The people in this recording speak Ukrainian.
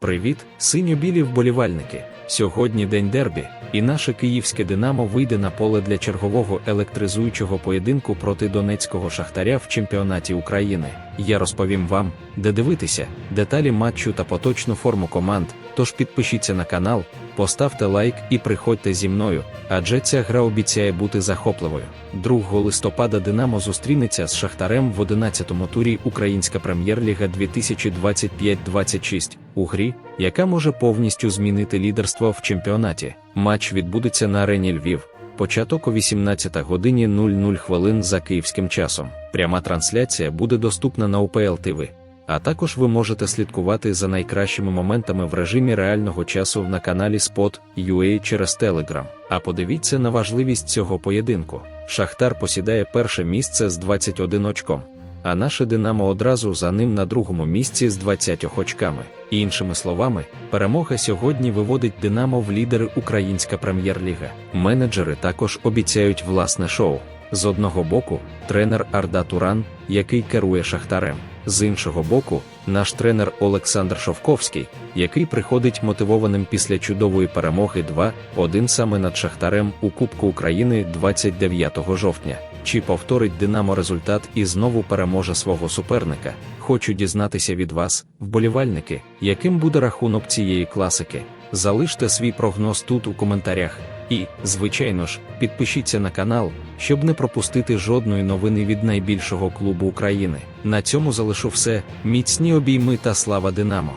Привіт, синьо-білі вболівальники! Сьогодні день дербі, і наше київське Динамо вийде на поле для чергового електризуючого поєдинку проти донецького шахтаря в чемпіонаті України. Я розповім вам, де дивитися, деталі матчу та поточну форму команд. Тож підпишіться на канал, поставте лайк і приходьте зі мною, адже ця гра обіцяє бути захопливою. 2 листопада Динамо зустрінеться з Шахтарем в 11-му турі Українська прем'єр-ліга 2025-26 у грі, яка може повністю змінити лідерство в чемпіонаті. Матч відбудеться на арені Львів. Початок о 18 годині 00 хвилин за київським часом. Пряма трансляція буде доступна на УПЛ ТВ. А також ви можете слідкувати за найкращими моментами в режимі реального часу на каналі Spot.ua через Telegram. А подивіться на важливість цього поєдинку. Шахтар посідає перше місце з 21 очком, а наше Динамо одразу за ним на другому місці з 20 очками. Іншими словами, перемога сьогодні виводить Динамо в лідери Українська прем'єр-ліга. Менеджери також обіцяють власне шоу. З одного боку, тренер Арда Туран, який керує Шахтарем. З іншого боку, наш тренер Олександр Шовковський, який приходить мотивованим після чудової перемоги 2-1 саме над Шахтарем у Кубку України 29 жовтня. Чи повторить Динамо результат і знову переможе свого суперника? Хочу дізнатися від вас, вболівальники, яким буде рахунок цієї класики. Залиште свій прогноз тут у коментарях. І, звичайно ж, підпишіться на канал, щоб не пропустити жодної новини від найбільшого клубу України. На цьому залишу все. Міцні обійми та слава Динамо!